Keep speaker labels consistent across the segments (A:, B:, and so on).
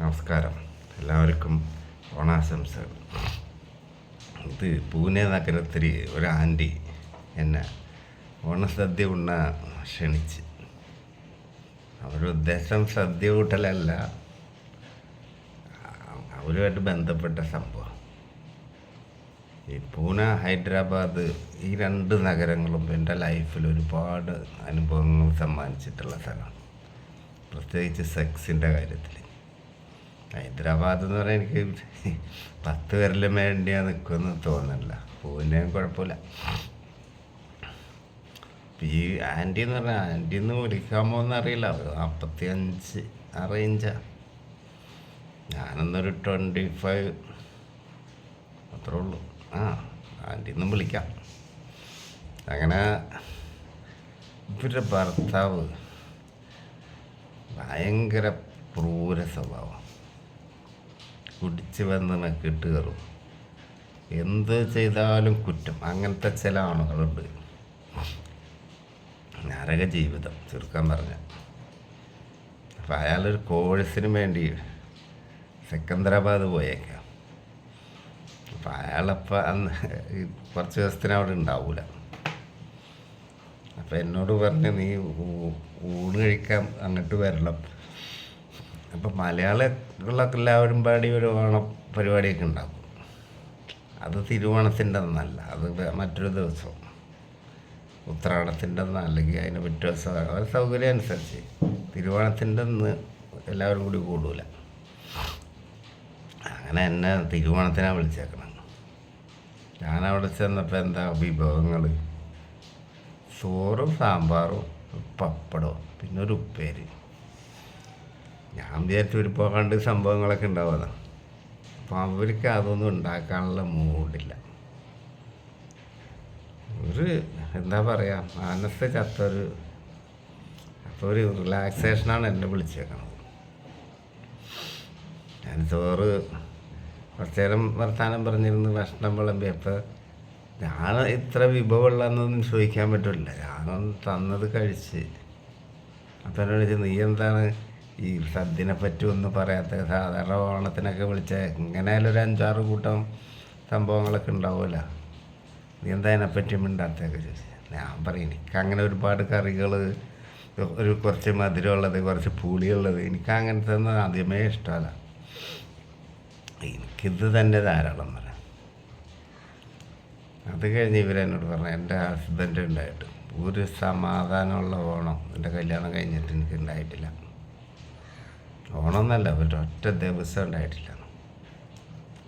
A: നമസ്കാരം. എല്ലാവർക്കും ഓണാശംസകൾ. ഇത് പൂനെ നഗരത്തിൽ ഒരു ആന്റി എന്നെ ഓണസദ്യ ഉണ്ണ ക്ഷണിച്ച്. അവരുടെ ഉദ്ദേശം സദ്യ കൂട്ടലല്ല. അവരുമായിട്ട് ബന്ധപ്പെട്ട സംഭവം. ഈ പൂന ഹൈദരാബാദ് ഈ രണ്ട് നഗരങ്ങളും എന്റെ ലൈഫിൽ ഒരുപാട് അനുഭവങ്ങൾ സമ്മാനിച്ചിട്ടുള്ള സ്ഥലമാണ്. പ്രത്യേകിച്ച് സെക്സിന്റെ കാര്യത്തിൽ ഹൈദരാബാദ് എന്ന് പറഞ്ഞാൽ എനിക്ക് പത്ത് പേരിലും വേണ്ടിയാ നിൽക്കുമെന്ന് തോന്നുന്നില്ല. പൂവിന്റെയും കുഴപ്പമില്ല. ഈ ആന്റി എന്ന് പറഞ്ഞാൽ ആന്റി എന്ന് വിളിക്കാമോ എന്നറിയില്ല നാൽപ്പത്തി അഞ്ച് ആ റേഞ്ചാ ഞാനൊന്നൊരു ട്വന്റി ഫൈവ് അത്രേ ഉള്ളൂ. ആ ആന്റി ഒന്നും വിളിക്കാം. അങ്ങനെ ഇവരുടെ ഭർത്താവ് ഭയങ്കര ക്രൂര സ്വഭാവം. കുടിച്ച് വന്നാൽ കെട്ട് കയറും എന്ത് ചെയ്താലും കുറ്റം. അങ്ങനത്തെ ചില ആളുകളുണ്ട് നരക ജീവിതം ചുരുക്കാൻ പറഞ്ഞ അപ്പം അയാളൊരു കോഴ്സിന് വേണ്ടി സെക്കന്ദരാബാദ് പോയേക്കാം. അപ്പം അയാളപ്പം അന്ന് കുറച്ച് ദിവസത്തിന് അവിടെ ഉണ്ടാവില്ല അപ്പം എന്നോട് പറഞ്ഞ് നീ ഊണ് കഴിക്കാൻ അങ്ങോട്ട് വരണം. അപ്പം മലയാളികളൊക്കെ എല്ലാവരും പാടി ഒരു ഓണം പരിപാടിയൊക്കെ ഉണ്ടാക്കും. അത് തിരുവോണത്തിന്റെ അന്നല്ല അത് മറ്റൊരു ദിവസം. ഉത്രാടത്തിന്റെ അന്ന് അല്ലെങ്കിൽ അതിന് പിറ്റേ ദിവസം അവരുടെ സൗകര്യം അനുസരിച്ച്. തിരുവോണത്തിന്റെ അന്ന് എല്ലാവരും കൂടി കൂടൂല. അങ്ങനെ എന്നെ തിരുവോണത്തിനാണ് വിളിച്ചേക്കണം. ഞാനവിടെ ചെന്നപ്പോൾ എന്താ വിഭവങ്ങൾ ചോറും സാമ്പാറും പപ്പടവും പിന്നെ ഒരു ഉപ്പേരി. ഞാൻ വിചാരിച്ചു ഒരു പോകാണ്ട് സംഭവങ്ങളൊക്കെ ഉണ്ടാവുന്ന അപ്പം അവർക്ക് അതൊന്നും ഉണ്ടാക്കാനുള്ള മൂഡില്ല ഒരു എന്താ പറയുക മനസ്സ് ചത്തൊരു അപ്പോൾ ഒരു റിലാക്സേഷനാണ് എന്നെ വിളിച്ചേക്കണത്. ഞാൻ ചോറ് കുറച്ച് നേരം വർത്താനം പറഞ്ഞിരുന്നു ഭക്ഷണം വിളമ്പിയപ്പോൾ ഞാൻ ഇത്ര വിഭവമുള്ളതെന്നൊന്നും ചോദിക്കാൻ പറ്റില്ല. ഞാനൊന്ന് തന്നത് കഴിച്ച്. അപ്പം എന്നോട് നീ എന്താണ് ഈ സദ്യനെ പറ്റുമെന്ന് പറയാത്ത സാധാരണ ഓണത്തിനൊക്കെ വിളിച്ച എങ്ങനെയായാലും ഒരു അഞ്ചാറ് കൂട്ടം സംഭവങ്ങളൊക്കെ ഉണ്ടാവുമല്ലോ. നീ എന്താ അതിനെപ്പറ്റി മിണ്ടാത്തൊക്കെ ചോദിച്ചു. ഞാൻ പറയും എനിക്ക് അങ്ങനെ ഒരുപാട് കറികൾ ഒരു കുറച്ച് മധുരമുള്ളത് കുറച്ച് പുളിയുള്ളത് എനിക്ക് അങ്ങനത്തെ ഒന്നും ആദ്യമേ ഇഷ്ടമല്ല. എനിക്കിത് തന്നെ ധാരാളം പറയാം. അത് കഴിഞ്ഞ് ഇവരെന്നോട് പറഞ്ഞു എന്റെ ഹസ്ബൻഡ് ഉണ്ടായിട്ട് ഒരു സമാധാനമുള്ള ഓണം എന്റെ കല്യാണം കഴിഞ്ഞിട്ട് എനിക്ക് ഉണ്ടായിട്ടില്ല ഓണം എന്നല്ല ഒരു ഒറ്റ ദിവസം ഉണ്ടായിട്ടില്ല.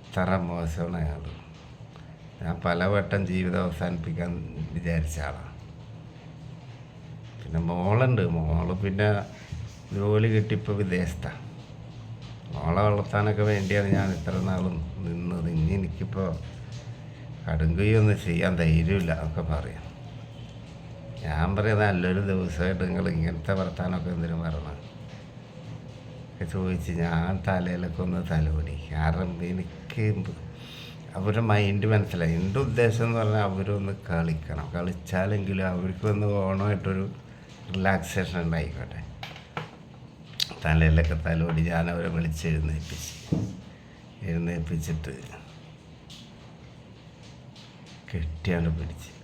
A: ഇത്ര മോശമാണ് അയാൾ ഞാൻ പലവട്ടം ജീവിതം അവസാനിപ്പിക്കാൻ വിചാരിച്ച ആളാണ് പിന്നെ മോളുണ്ട്. മോൾ പിന്നെ ജോലി കിട്ടിയപ്പോൾ വിദേശത്താണ് മോളെ വളർത്താനൊക്കെ വേണ്ടിയാണ് ഞാൻ ഇത്ര നാളും നിന്നത്. ഇനി എനിക്കിപ്പോൾ കടുങ്കയൊന്നും ചെയ്യാൻ ധൈര്യമില്ല ഒക്കെ പറയാം. ഞാൻ പറയുന്നത് നല്ലൊരു ദിവസമായിട്ട് നിങ്ങൾ ഇങ്ങനത്തെ വർത്താനമൊക്കെ എന്തിനും ഒക്കെ ചോദിച്ച് ഞാൻ തലയിലൊക്കെ ഒന്ന് തലോടി. കാരണം എനിക്ക് അവരുടെ മൈൻഡ് മനസ്സിലായി. എന്റെ ഉദ്ദേശം എന്ന് പറഞ്ഞാൽ അവരൊന്ന് കളിക്കണം. കളിച്ചാലെങ്കിലും അവർക്ക് ഒന്ന് ഓണമായിട്ടൊരു റിലാക്സേഷൻ ഉണ്ടായിക്കോട്ടെ. തലയിലൊക്കെ തലോടി ഞാൻ അവരെ വിളിച്ച് എഴുന്നേൽപ്പിച്ച് എഴുന്നേൽപ്പിച്ചിട്ട് കെട്ടിയാണ് പിടിച്ച്.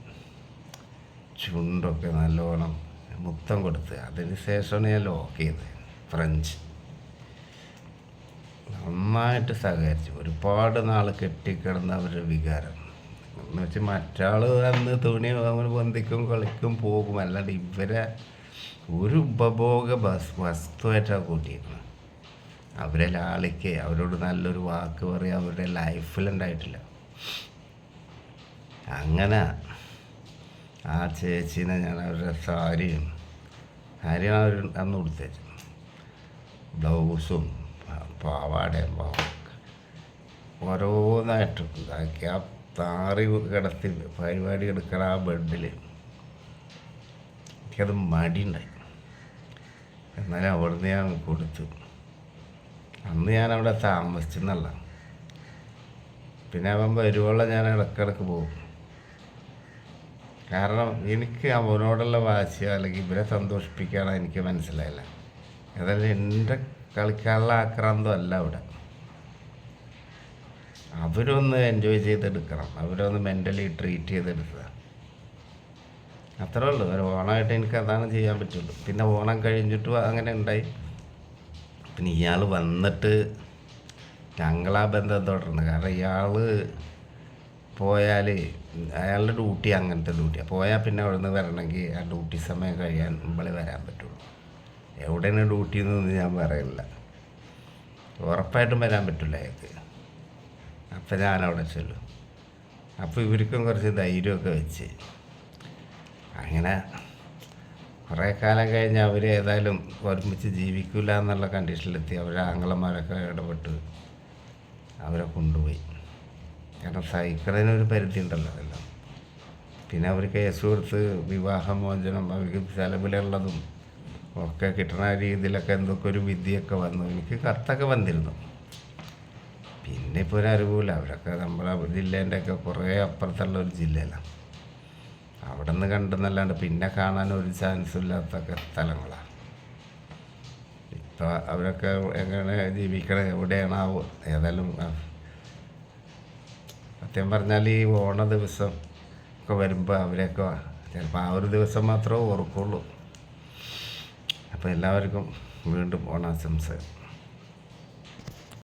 A: ചുണ്ടൊക്കെ നല്ലോണം മുത്തം കൊടുത്ത്. അതിന് ശേഷമാണ് ഞാൻ ലോക്ക് ചെയ്തത്. ഫ്രഞ്ച്. നന്നായിട്ട് സഹകരിച്ചു. ഒരുപാട് നാൾ കെട്ടിക്കിടന്ന അവരുടെ വികാരം. എന്ന് വെച്ചാൽ മറ്റാൾ അന്ന് തുണി അവർ ബന്ധിക്കും കളിക്കും പോകും. അല്ലാണ്ട് ഇവരെ ഒരു ഉപഭോഗ ബസ് വസ്തുവായിട്ടാണ് കൂട്ടിയിരുന്നത് അവരെ ലാളിക്ക് അവരോട് നല്ലൊരു വാക്ക് പറയുക അവരുടെ ലൈഫിലുണ്ടായിട്ടില്ല. അങ്ങനെ ആ ചേച്ചീനെ ഞാൻ അവരുടെ സാരിയും സാരിയാണ് അവർ അന്ന് കൊടുത്തേച്ചത് ബ്ലൗസും പ- പാവാടയും പാവ- ഓരോന്നായിട്ട് ഇതാക്കി ആ താറി കിടത്തി പരിപാടി എടുക്കണ ആ ബെഡിൽ എനിക്കത് മടിയുണ്ടായി. എന്നാലും അവിടുന്ന് ഞാൻ കൊടുത്തു. അന്ന് ഞാൻ അവിടെ താമസിച്ചെന്നല്ല. പിന്നെ അവൻ വരുവോളം ഞാൻ ഇടക്കിടക്ക് പോകും. കാരണം എനിക്ക് അവനോടുള്ള വാശിയോ അല്ലെങ്കിൽ ഇവരെ സന്തോഷിപ്പിക്കാനോ എനിക്ക് മനസ്സിലായില്ല. അതല്ല എന്റെ കളിക്കാനുള്ള ആക്രാന്തം അല്ല അവിടെ. അവരൊന്ന് എൻജോയ് ചെയ്തെടുക്കണം. അവരൊന്ന് മെന്റലി ട്രീറ്റ് ചെയ്തെടുക്കുക. അത്രേ ഉള്ളൂ. ഒരു ഓണമായിട്ട് എനിക്ക് അതാണ് ചെയ്യാൻ പറ്റുള്ളൂ. പിന്നെ ഓണം കഴിഞ്ഞിട്ട് അങ്ങനെ ഉണ്ടായി. പിന്നെ ഇയാൾ വന്നിട്ട് ഞങ്ങളാ ബന്ധം തുടർന്ന്. കാരണം ഇയാൾ പോയാൽ അയാളുടെ ഡ്യൂട്ടി അങ്ങനത്തെ ഡ്യൂട്ടിയാണ് പോയാൽ പിന്നെ അവിടെ നിന്ന് വരണമെങ്കിൽ ആ ഡ്യൂട്ടി സമയം കഴിയാൻ നമ്മളെ വരാൻ പറ്റുള്ളൂ. എവിടെയാണ് ഡ്യൂട്ടി എന്നൊന്നും ഞാൻ പറയില്ല. ഉറപ്പായിട്ടും വരാൻ പറ്റില്ല അയാൾക്ക്. അപ്പം ഞാൻ അവിടെ ചെല്ലും. അപ്പോൾ ഇവർക്കും കുറച്ച് ധൈര്യമൊക്കെ വെച്ച്. അങ്ങനെ കുറേ കാലം കഴിഞ്ഞ് അവർ ഏതായാലും ഒരുമിച്ച് ജീവിക്കില്ല എന്നുള്ള കണ്ടീഷനിലെത്തി അവരെ ആങ്ങളമാരൊക്കെ ഇടപെട്ട് അവരെ കൊണ്ടുപോയി. കാരണം സഹിക്കുന്നതിനൊരു പരിധി ഉണ്ടല്ലോ അതെല്ലാം. പിന്നെ അവർ കേസ് കൊടുത്ത് വിവാഹമോചനം അവർക്ക് ചെലവിലുള്ളതും ഒക്കെ കിട്ടുന്ന രീതിയിലൊക്കെ എന്തൊക്കെ ഒരു വിദ്യയൊക്കെ വന്നു. എനിക്ക് കത്തൊക്കെ വന്നിരുന്നു. പിന്നെ ഇപ്പോൾ ഒരു അറിവില്ല. അവരൊക്കെ നമ്മളെ ജില്ലേന്റെ ഒക്കെ കുറേ അപ്പുറത്തുള്ള ഒരു ജില്ലയിലാണ് അവിടെ നിന്ന് കണ്ടെന്നല്ലാണ്ട് പിന്നെ കാണാൻ ഒരു ചാൻസ് ഇല്ലാത്തൊക്കെ സ്ഥലങ്ങളാണ് ഇപ്പം അവരൊക്കെ എങ്ങനെ ജീവിക്കണേ? എവിടെയാണാവോ ഏതായാലും സത്യം പറഞ്ഞാൽ ഈ ഓണ ദിവസം ഒക്കെ വരുമ്പോൾ അവരെയൊക്കെ ചിലപ്പോൾ ആ ഒരു ദിവസം മാത്രമേ ഓർക്കുള്ളൂ. അപ്പോൾ എല്ലാവർക്കും വീണ്ടും ഓണാശംസ